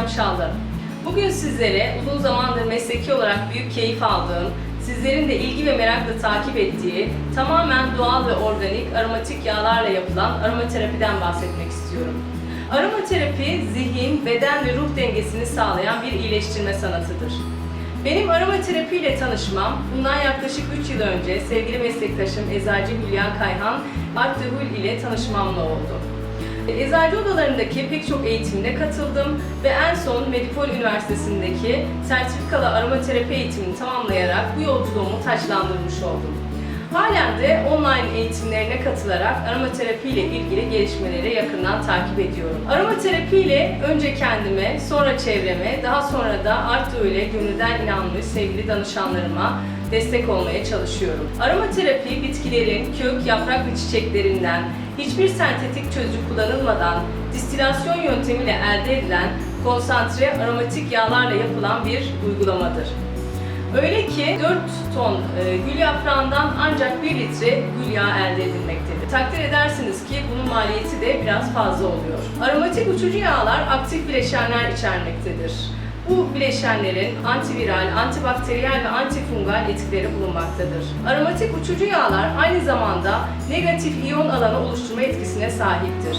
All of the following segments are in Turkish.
Meltem Şallı. Bugün sizlere uzun zamandır mesleki olarak büyük keyif aldığım, sizlerin de ilgi ve merakla takip ettiği, tamamen doğal ve organik aromatik yağlarla yapılan aromaterapiden bahsetmek istiyorum. Aromaterapi, zihin, beden ve ruh dengesini sağlayan bir iyileştirme sanatıdır. Benim aromaterapi ile tanışmam bundan yaklaşık 3 yıl önce sevgili meslektaşım Eczacı Hülya Kayhan Arttehul ile tanışmamla oldu. Eczacı odalarındaki pek çok eğitimde katıldım ve en son Medipol Üniversitesi'ndeki sertifikalı aromaterapi eğitimini tamamlayarak bu yolculuğumu taçlandırmış oldum. Halen de online eğitimlerine katılarak aromaterapi ile ilgili gelişmeleri yakından takip ediyorum. Aromaterapi ile önce kendime, sonra çevreme, daha sonra da Artu ile gönülden inanmış sevgili danışanlarıma destek olmaya çalışıyorum. Aromaterapi bitkilerin kök, yaprak ve çiçeklerinden hiçbir sentetik çözücü kullanılmadan distilasyon yöntemiyle elde edilen konsantre aromatik yağlarla yapılan bir uygulamadır. Öyle ki 4 ton e, gül yaprağından ancak 1 litre gül yağı elde edilmektedir. Takdir edersiniz ki bunun maliyeti de biraz fazla oluyor. Aromatik uçucu yağlar aktif bileşenler içermektedir. Bu bileşenlerin antiviral, antibakteriyel ve antifungal etkileri bulunmaktadır. Aromatik uçucu yağlar aynı zamanda negatif iyon alanı oluşturma etkisine sahiptir.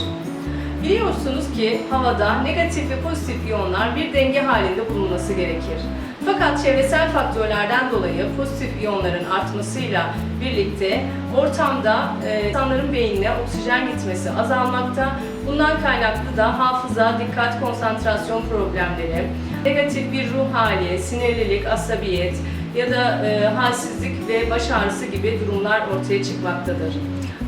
Biliyorsunuz ki havada negatif ve pozitif iyonlar bir denge halinde bulunması gerekir. Fakat çevresel faktörlerden dolayı pozitif iyonların artmasıyla birlikte ortamda e, insanların beynine oksijen gitmesi azalmakta. Bundan kaynaklı da hafıza, dikkat, konsantrasyon problemleri, negatif bir ruh hali, sinirlilik, asabiyet ya da e, halsizlik ve baş ağrısı gibi durumlar ortaya çıkmaktadır.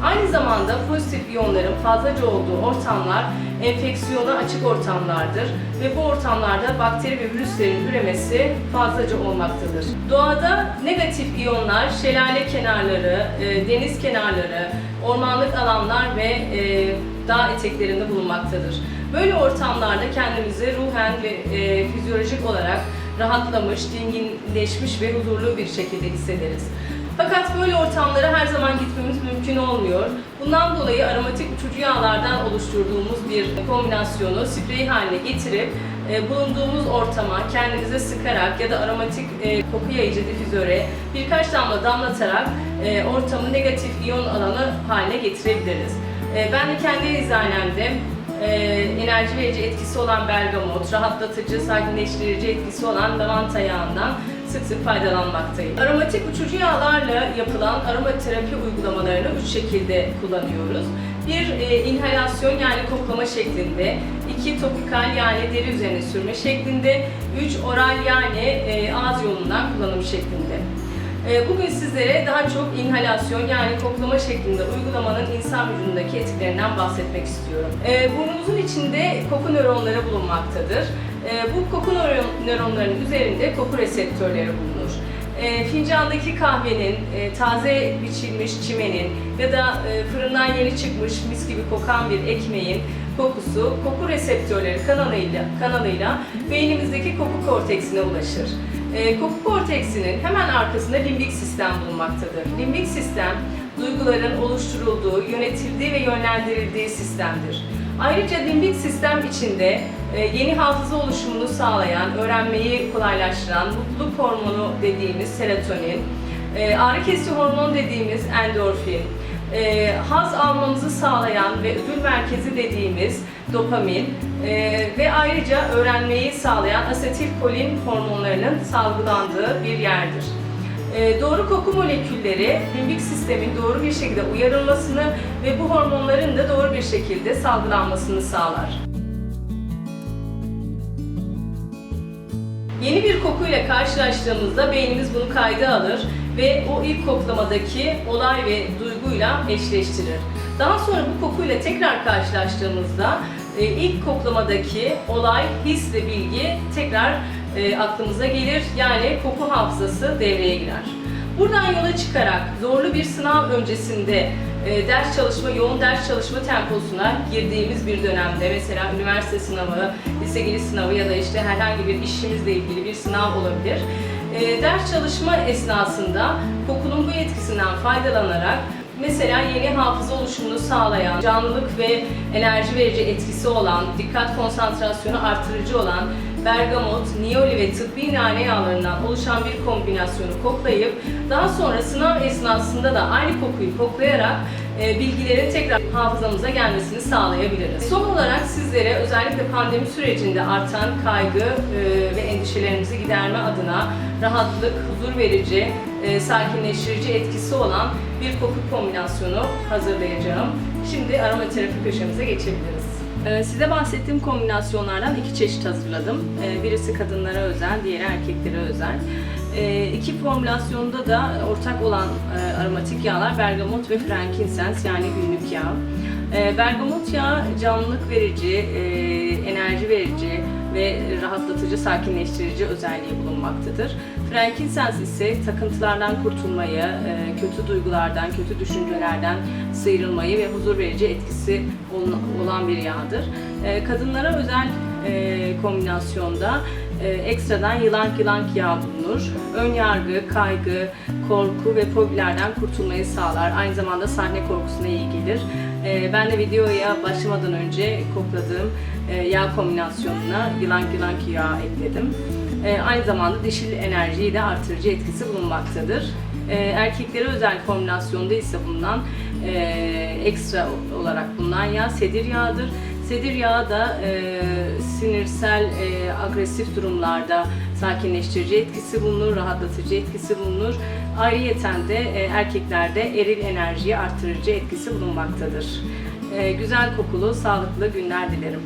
Aynı zamanda pozitif iyonların fazlaca olduğu ortamlar enfeksiyona açık ortamlardır ve bu ortamlarda bakteri ve virüslerin üremesi fazlaca olmaktadır. Doğada negatif iyonlar şelale kenarları, e, deniz kenarları, ormanlık alanlar ve e, dağ eteklerinde bulunmaktadır. Böyle ortamlarda kendimizi ruhen ve e, fizyolojik olarak rahatlamış, dinginleşmiş ve huzurlu bir şekilde hissederiz. Fakat böyle ortamlara her zaman gitmemiz mümkün olmuyor. Bundan dolayı aromatik uçucu yağlardan oluşturduğumuz bir kombinasyonu sprey haline getirip e, bulunduğumuz ortama kendimize sıkarak ya da aromatik e, koku yayıcı difüzöre birkaç damla damlatarak e, ortamı negatif iyon alanı haline getirebiliriz. E, ben de kendi eczanemde enerji verici etkisi olan bergamot, rahatlatıcı, sakinleştirici etkisi olan lavanta yağından sık sık faydalanmaktayım. Aromatik uçucu yağlarla yapılan aromaterapi uygulamalarını üç şekilde kullanıyoruz. Bir e, inhalasyon yani koklama şeklinde, iki topikal yani deri üzerine sürme şeklinde, üç oral yani e, ağız yolundan kullanım şeklinde. E, Bugün sizlere daha çok inhalasyon yani koklama şeklinde uygulamanın insan vücudundaki etkilerinden bahsetmek istiyorum. E, Burnumuzun içinde koku nöronları bulunmaktadır. E, Bu koku nöron- nöronlarının üzerinde koku reseptörleri bulunur. Fincandaki kahvenin, e, taze biçilmiş çimenin ya da e, fırından yeni çıkmış mis gibi kokan bir ekmeğin kokusu koku reseptörleri kanalıyla, kanalıyla beynimizdeki koku korteksine ulaşır. E, koku korteksinin hemen arkasında limbik sistem bulunmaktadır. Limbik sistem, duyguların oluşturulduğu, yönetildiği ve yönlendirildiği sistemdir. Ayrıca limbik sistem içinde e, yeni hafıza oluşumunu sağlayan, öğrenmeyi kolaylaştıran mutluluk hormonu dediğimiz serotonin, e, ağrı kesici hormon dediğimiz endorfin, e, haz almamızı sağlayan ve ödül merkezi dediğimiz dopamin e, ve ayrıca öğrenmeyi sağlayan asetilkolin hormonlarının salgılandığı bir yerdir. E, doğru koku molekülleri limbik sistemin doğru bir şekilde uyarılmasını ve bu hormonların da doğru bir şekilde salgılanmasını sağlar. Yeni bir kokuyla karşılaştığımızda beynimiz bunu kayda alır ve o ilk koklamadaki olay ve duyguyla eşleştirir. Daha sonra bu kokuyla tekrar karşılaştığımızda e, ilk koklamadaki olay, his ve bilgi tekrar e, aklımıza gelir. Yani koku hafızası devreye girer. Buradan yola çıkarak zorlu bir sınav öncesinde e, ders çalışma, yoğun ders çalışma temposuna girdiğimiz bir dönemde mesela üniversite sınavı, lise giriş sınavı ya da işte herhangi bir işimizle ilgili bir sınav olabilir. E, ders çalışma esnasında kokunun bu etkisinden faydalanarak Mesela yeni hafıza oluşumunu sağlayan, canlılık ve enerji verici etkisi olan, dikkat konsantrasyonu artırıcı olan bergamot, niyoli ve tıbbi nane yağlarından oluşan bir kombinasyonu koklayıp daha sonra sınav esnasında da aynı kokuyu koklayarak e, bilgilerin tekrar hafızamıza gelmesini sağlayabiliriz. Son olarak sizlere özellikle pandemi sürecinde artan kaygı e, ve endişelerimizi giderme adına rahatlık, huzur verici, e, sakinleştirici etkisi olan bir koku kombinasyonu hazırlayacağım. Şimdi aromaterapi köşemize geçebiliriz. Ee, Size bahsettiğim kombinasyonlardan iki çeşit hazırladım. Ee, Birisi kadınlara özel, diğeri erkeklere özel. Ee, İki formülasyonda da ortak olan e, aromatik yağlar bergamot ve frankincense yani günlük yağ. Bergamot yağı canlılık verici, e, enerji verici ve rahatlatıcı, sakinleştirici özelliği bulunmaktadır. Frankincense ise takıntılardan kurtulmayı, e, kötü duygulardan, kötü düşüncelerden sıyrılmayı ve huzur verici etkisi ol- olan bir yağdır. E, Kadınlara özel e, kombinasyonda ekstradan yılank yılank yağ bulunur. Ön yargı, kaygı, korku ve fobilerden kurtulmayı sağlar. Aynı zamanda sahne korkusuna iyi gelir. E, Ben de videoya başlamadan önce kokladığım e, yağ kombinasyonuna yılank yılank yağ ekledim. E, Aynı zamanda dişil enerjiyi de artırıcı etkisi bulunmaktadır. E, Erkeklere özel kombinasyonda ise bulunan e, ekstra olarak bulunan yağ sedir yağıdır. Sedir yağı da e, sinirsel, e, agresif durumlarda sakinleştirici etkisi bulunur, rahatlatıcı etkisi bulunur. Ayrıyeten de e, erkeklerde eril enerjiyi artırıcı etkisi bulunmaktadır. E, güzel kokulu, sağlıklı günler dilerim.